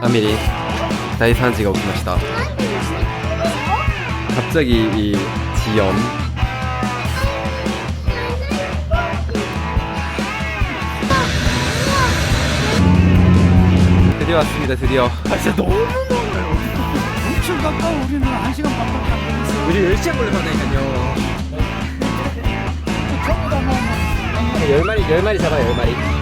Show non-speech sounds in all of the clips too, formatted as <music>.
アメリ大惨事が起きました 갑자기 이 지연 드디어 왔습니다 드디어 아 진짜 너무 멀어요. 엄청 가까워 우리는 한 시간 반밖에 안 걸렸어요. 우리 10시에 걸려가다니까요 전부 다뭐 10마리 10마리 잡아요 10마리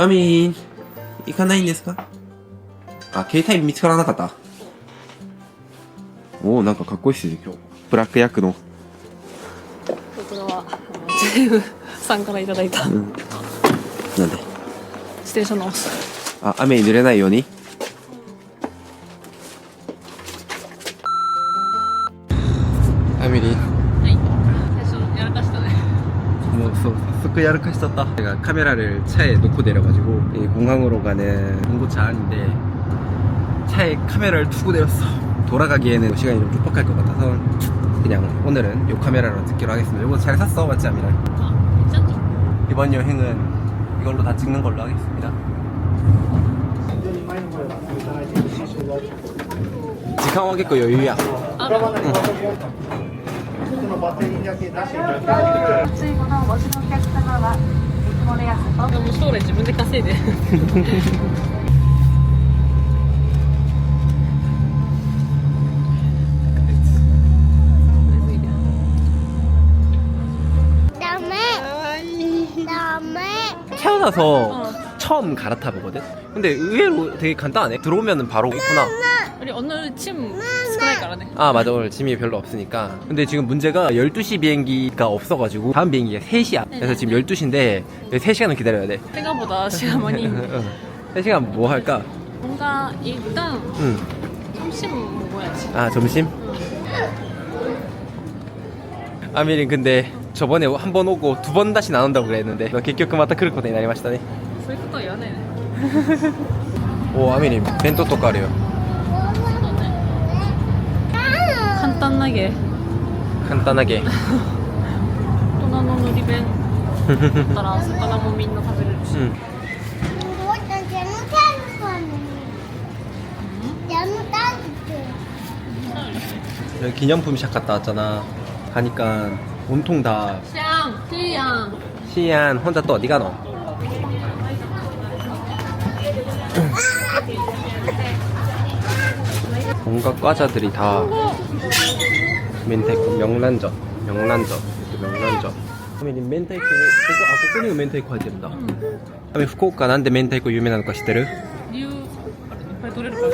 マミー、行かないんですか？あ、携帯見つからなかった。おお、なんかかっこいいっすね、今日。ブラック役の。こちらは、ジェさんからいただいた。うん、なんで？直す。あ、雨に濡れないように 소, 속 야르카 있었다. 제가 카메라를 차에 놓고 내려가지고 이 공항으로 가는 공고차 안인데 차에 카메라를 두고 내렸어. 돌아가기에는 시간이 좀 촉박할 것 같아서 그냥 오늘은 이 카메라로 찍기로 하겠습니다. 이거 잘 샀어 맞지 아미라? 아 괜찮죠? 이번 여행은 이걸로 다 찍는 걸로 하겠습니다 시간は結構余裕やあるもう将来自分で稼いでダメダメ 태어나서 처음 갈아타 보거든. 근데 의외로 되게 간단하네. 들어오면은 바로 있구나. 우리 오늘 침 少ないからね 아 맞아 오늘 짐이 별로 없으니까. 근데 지금 문제가 12시 비행기가 없어가지고 다음 비행기가 3시야. 그래서 지금 12시인데 3시간은 기다려야 돼. 생각보다 시간 많이 있네 <laughs> 3시간 뭐 할까? 뭔가 일단 응. 점심 먹어야지 아 점심? 아미린 근데 저번에 한 번 오고 두 번 다시 나온다고 그랬는데 너結局また来ることになりましたねそういうことは言わないね 오 아미린 벤토 또 까려요 そう <laughs> 簡単なげ 간단하게 大<laughs> 人ののり弁だったら魚もみんな食べれるし、 응. 뭐 잘못하는 여기 기념품샵 갔다 왔잖아. 가니까 온통 다 シャンティーヤン 시안 혼자 또 어디 가노? 온갖 과자들이 다 멘테이코 명란젓 명란젓 이것도 명란젓 ちなみに明太子ここあここにも明太子入ってるんだ、あめ福岡なんで明太子有名なのか知ってる理由あれいっぱい取れるから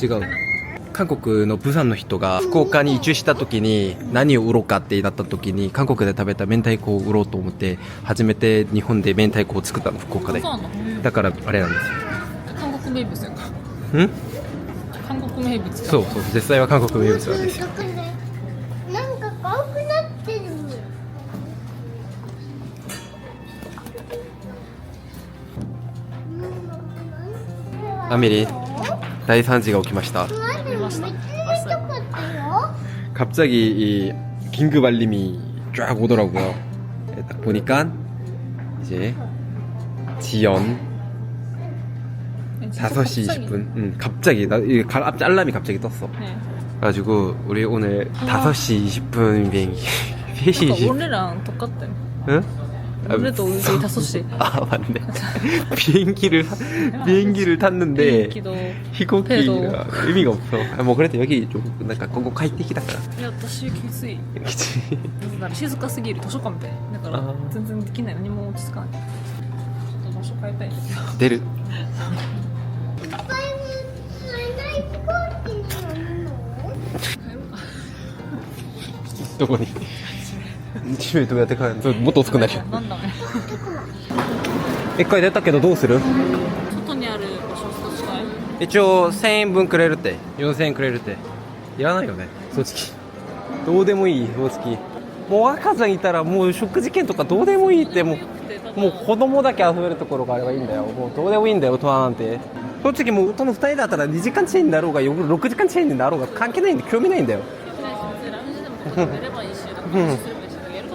違う韓国のプサンの人が福岡に移住した時に何を売ろうかってなった時に韓国で食べた明太子を売ろうと思って初めて日本で明太子を作ったの福岡でそうなのだからあれなんです韓国名物やんかよん韓国名物かそうそう実際は韓国名物なんですよ アメリ大惨事が起きましたなんでめっちゃ痛かったよ 갑자기 이 긴급 알림이 쫙 오더라고요 예, 딱 보니까 이제 지연 5시 20분 응, 갑자기 나 이 갈- 알람이 갑자기 떴어 네. 그래가지고 우리 오늘 5시 20분 비행기 3시 <laughs> なんか 20분 우리랑 똑같대 응? 아, 우리도 우리 5시 아 맞네 비행기를 비행기를 탔는데 기도 희곡기 배도. 의미가 없어 아, 뭐 그래도 여기 좀 뭔가 공공快適だからいや私きつい 그치 だから静かすぎる図書館みたいだからあー全然できない何も落ち着かないちょっと場所変えたいんだけど出るどこに 집에どうやって帰る。のもっと遅くなる。よなんだね1回出たけどどうする？外にある場所と違い一応1000円分くれるって。4000円くれるって。いらないよね正直どうでもいい正直もう赤ちゃんいたらもう食事券とかどうでもいいってもうもう子供だけ遊べるところがあればいいんだよ。もうどうでもいいんだよ大人なんて。正直もう大人2人だったら2時間チェーンだろうが夜6時間チェーンになろうが関係ないんで興味ないんだよ。ラウンジでもちょっと寝ればいいし、なん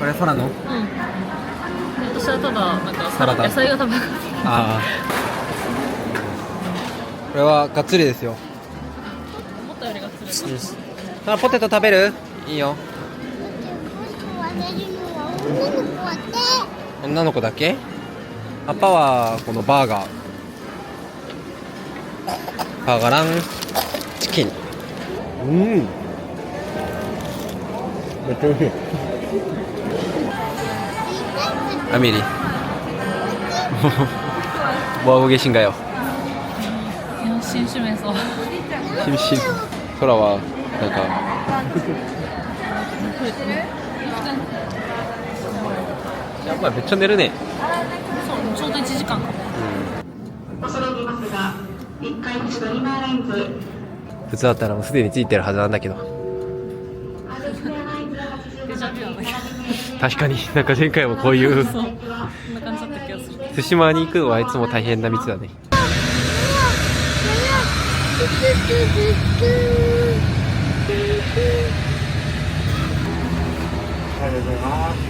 これサラのうん。私はただなんかサラダ。野菜が食べたああ。これはがっつりですよ。思ったよりがっつりうん。ポテト食べる？いいよ。女の子だけ？パパはこのバーガー。バーガラン。チキン。うん。めっちゃ美味しい。 아미리 뭐하고 계신가요? 심심해서. 심심 소라와なんか 양말 몇천 내르네 そう、ちょうど1時間かも。恐れ入りますが、1階口ドリマーラインズ、普通だったらもうすでについてるはずなんだけど 確かになんか前回もこういうそう。こんな感じだった気がする。対馬に行くのはいつも大変な道だねア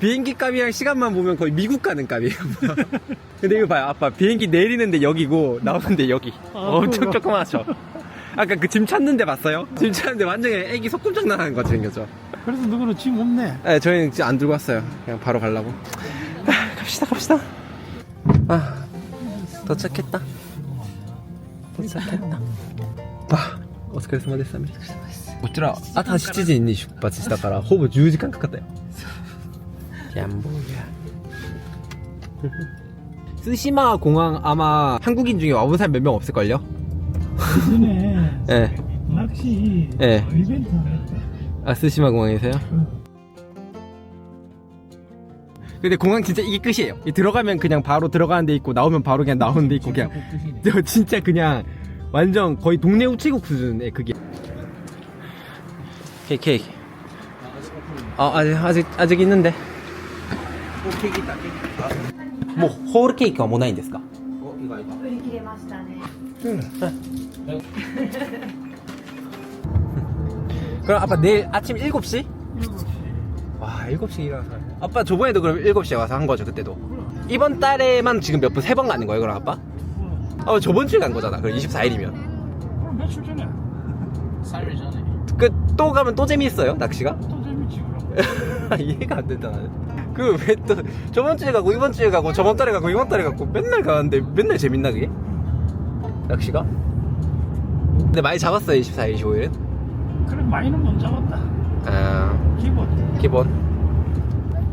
비행기 값이랑 시간만 보면 거의 미국 가는 값이에요 근데 이거 봐요 아빠 비행기 내리는데 여기고 나오는데 여기 엄청 조그맣죠 아까 그 짐 찾는데 봤어요? 짐 찾는데 완전히 애기 소꿉장난 하는 것같이 생겼죠 그래도 너는 짐 없네. 네, 저희는 진짜 안 들고 왔어요. 그냥 바로 가려고. 아, 갑시다, 갑시다. 아, 도착했다. 도착했다. 아, お疲れ様です。こちら、朝7時に出発したから、ほぼ10時間かかったよ。 밖에 안 보여. <laughs> 쓰시마 공항 아마 한국인 중에 와본 사람 몇 명 없을걸요? 요즘에 <laughs> 예. 낚시 네. 이벤트 아, 쓰시마 공항이세요? 근데 공항 진짜 이게 끝이에요. 들어가면 그냥 바로 들어가는 데 있고 나오면 바로 그냥 나오는 데 있고 그냥 저 진짜 그냥 완전 거의 동네 우체국 수준의 그게. 케이크. 케이크. 아 아직 아직 아직 있는데. 뭐 호울 케이크가 뭐ないんですか? 어 이거 이거. 売り切れましたね 그럼 아빠 내일 아침 7시? 와 7시 일어나서 아빠 저번에도 그럼 7시에 와서 한 거죠 그때도 이번 달에만 지금 몇 번 세 번 가는 거예요 그럼 아빠? 아 저번 주에 간 거잖아 그럼 24일이면 그럼 며칠 전에 쌀 전에. 그 또 가면 또 재미있어요 낚시가? 또 재밌지 그럼. 이해가 안 된다 나는 그 왜 또 저번 주에 가고 이번 주에 가고 저번 달에 가고 이번 달에 가고 맨날 가는데 맨날 재밌나 그게? 낚시가? 근데 많이 잡았어요 24일 25일은? 그래 많이는 못 잡았다 아 기본 기본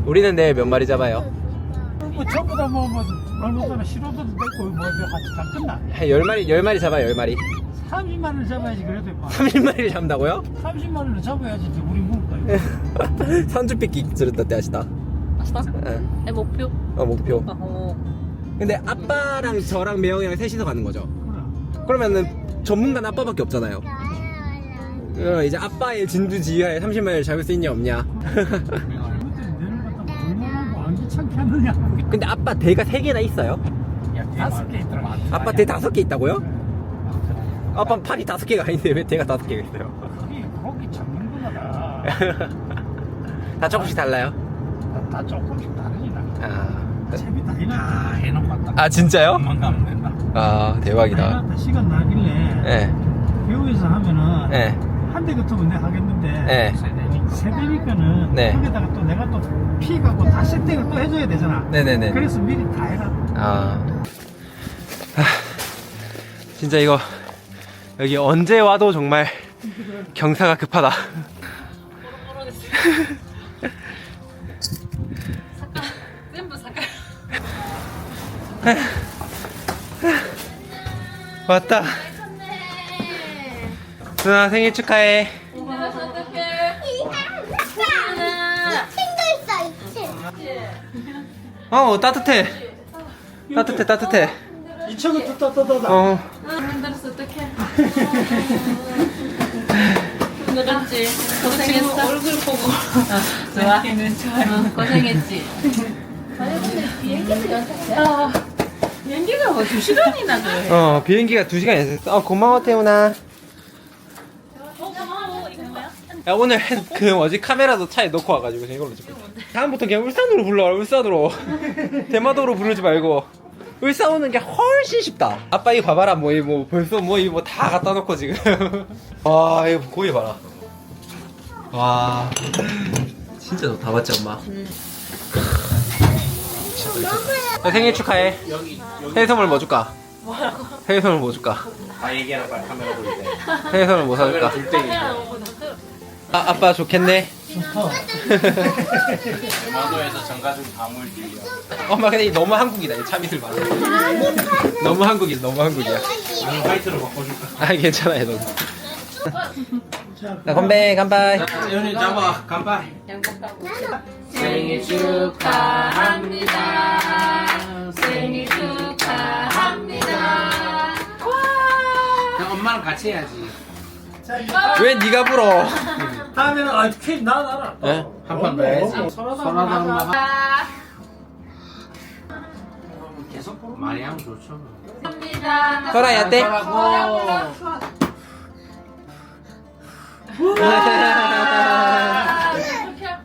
우리는 내일 몇 마리 잡아요? 뭐 전부 다뭐 뭐, 얼마 전에 실어도 됐고 뭐 같이 다 끝나 한 10마리 10마리 잡아요 10마리 30마리를 잡아야지 그래도 뭐. 임마 30마리를 잡는다고요? 30만원을 잡아야지 우리 먹을 거야 산주빛 기술을 때 하시다 아싸. 응. 내 목표. 어 목표 어. 근데 아빠랑 저랑 매형이랑 셋이서 가는 거죠 그러면은 전문가는 아빠밖에 없잖아요 어, 이제 아빠의 진두지휘하에 30마리를 잡을 수 있냐 없냐 귀찮게 <laughs> 하느냐 근데 아빠 대가 3개나 있어요? 다섯 개 있더라 아빠 대 5개 있다고요? 아빠 팔이 5개가 아닌데 왜 대가 5개가 있어요? 거기 거기 잡는 거다 다 조금씩 달라요? 다, 다 조금씩 다르지나? 아, 채비 다. 해놓고 왔다. 아 진짜요? 만 가면 된다. 아 대박이다. 해놨다 시간 나길래 예, 배우에서 하면은 예, 한 대 같으면 내가 하겠는데 예. 세 대니까는 네. 거기다가 또 내가 또 피가고 다 세팅을 또 해줘야 되잖아. 네네네. 그래서 미리 다 해라 아. 아, 진짜 이거 여기 언제 와도 정말 경사가 급하다. <laughs> <laughs> <laughs> 왔다. 누나 생일 축하해. 어떡해. 친구 있어 이층 어 따뜻해. 따뜻해 따뜻해. 2천원 또 떠떠떠다 어. 힘들었어 어떡해. 힘들었지. 고생했어. 얼굴 보고. 좋아. 어, 고생했지. 아, 비행기 가 뭐 2시간이나 그래. 어 비행기가 2 시간 있었어. 어 고마워 태훈아. 야 오늘 그 뭐지 카메라도 차에 넣고 와가지고 지금 이걸로 찍고. 있어. 다음부터 그냥 울산으로 불러 울산으로. <laughs> 대마도로 부르지 말고. 울산 오는 게 훨씬 쉽다. 아빠 이거 봐봐라 뭐 이 뭐 벌써 뭐 이 뭐 다 갖다 놓고 지금. <laughs> 와 이거 고기 봐라. 와 진짜 좋다 맞지 엄마? 너 생일 축하해. 생일 선물 뭐 줄까? 생일 선물 뭐 줄까? 다 얘기하라 빨리 카메라 돌릴 때 생일 선물 뭐 사줄까? 둘때 얘기해 아, 아빠 좋겠네. 마도에서 정가중 가물들이야 엄마 근데 이 너무 한국이다. 이 차미슬 봐. 너무 한국이야. 너무 한국이야. 화이트로 바꿔줄까? 아 괜찮아요. 너. 자 건배 간바이. 연이 잡아 간발 생일 축하합니다. 생일 축하합니다. 엄마랑 같이 해야지 왜 네가 불어? 다음에는 아 퀴즈 나 나라 예? 한판더 해야지 선하다 엄마 계속 많이 하면 좋죠 설아야 때.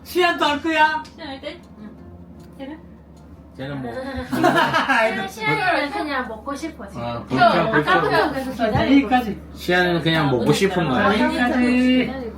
시안도 할 거야? 쟤는 뭐. 시아이를 <laughs> 그냥 먹고 싶어 지금. 아, 불평 불평 아까부터 계속 기다리고 여기까지. 시안이는 그냥 먹고 싶은 거야. 여기까지